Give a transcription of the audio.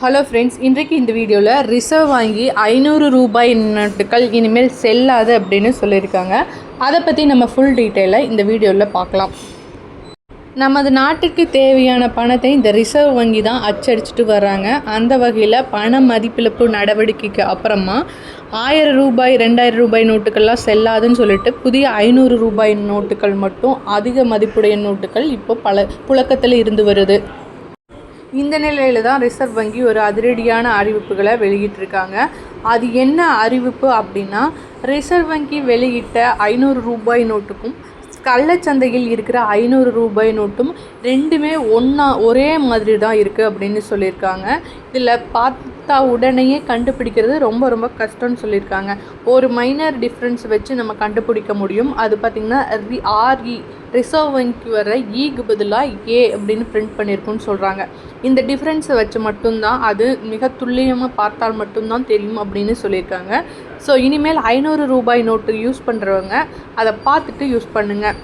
Hello friends இன்றைக்கு இந்த வீடியோவில் ரிசர்வ் வாங்கி ஐநூறு ரூபாய் நோட்டுகள் இனிமேல் செல்லாது அப்படின்னு சொல்லியிருக்காங்க. அதை பற்றி நம்ம ஃபுல் டீட்டெயிலாக இந்த வீடியோவில் பார்க்கலாம். நமது நாட்டுக்கு தேவையான பணத்தை இந்த ரிசர்வ் வங்கி தான் அச்சடிச்சிட்டு வர்றாங்க. அந்த வகையில் பண மதிப்பிழப்பு நடவடிக்கைக்கு அப்புறமா ஆயிரம் ரூபாய் ரெண்டாயிரம் ரூபாய் நோட்டுகள்லாம் செல்லாதுன்னு சொல்லிட்டு புதிய ஐநூறு ரூபாய் நோட்டுகள் மட்டும் அதிக மதிப்புடைய நோட்டுகள் இப்போ பல புழக்கத்தில் இருந்து வருது. இந்த நிலையில் தான் ரிசர்வ் வங்கி ஒரு அதிரடியான அறிவிப்புகளை வெளியிட்டிருக்காங்க. அது என்ன அறிவிப்பு அப்படின்னா ரிசர்வ் வங்கி வெளியிட்ட ஐநூறு ரூபாய் நோட்டுக்கும் கள்ளச்சந்தையில் இருக்கிற ஐநூறு ரூபாய் நோட்டும் ரெண்டுமே ஒன்றா ஒரே மாதிரி தான் இருக்குது அப்படின்னு சொல்லியிருக்காங்க. இதில் பார்த்தா உடனேயே கண்டுபிடிக்கிறது ரொம்ப ரொம்ப கஷ்டம்னு சொல்லியிருக்காங்க. ஒரு மைனர் டிஃப்ரென்ஸ் வச்சு நம்ம கண்டுபிடிக்க முடியும். அது பார்த்திங்கன்னா ரி ஆர்இ ரிசர்வ் வங்கிக்கு வர ஈக்கு பதிலாக ஏ அப்படின்னு பிரிண்ட் பண்ணியிருக்குன்னு சொல்கிறாங்க இந்த டிஃப்ரென்ஸை வச்சு மட்டும்தான் அது மிக துல்லியமாக பார்த்தால் மட்டும்தான் தெரியும் அப்படின்னு சொல்லியிருக்காங்க. ஸோ இனிமேல் ஐநூறு ரூபாய் நோட்டு யூஸ் பண்ணுறவங்க அதை பார்த்துட்டு யூஸ் பண்ணுங்கள்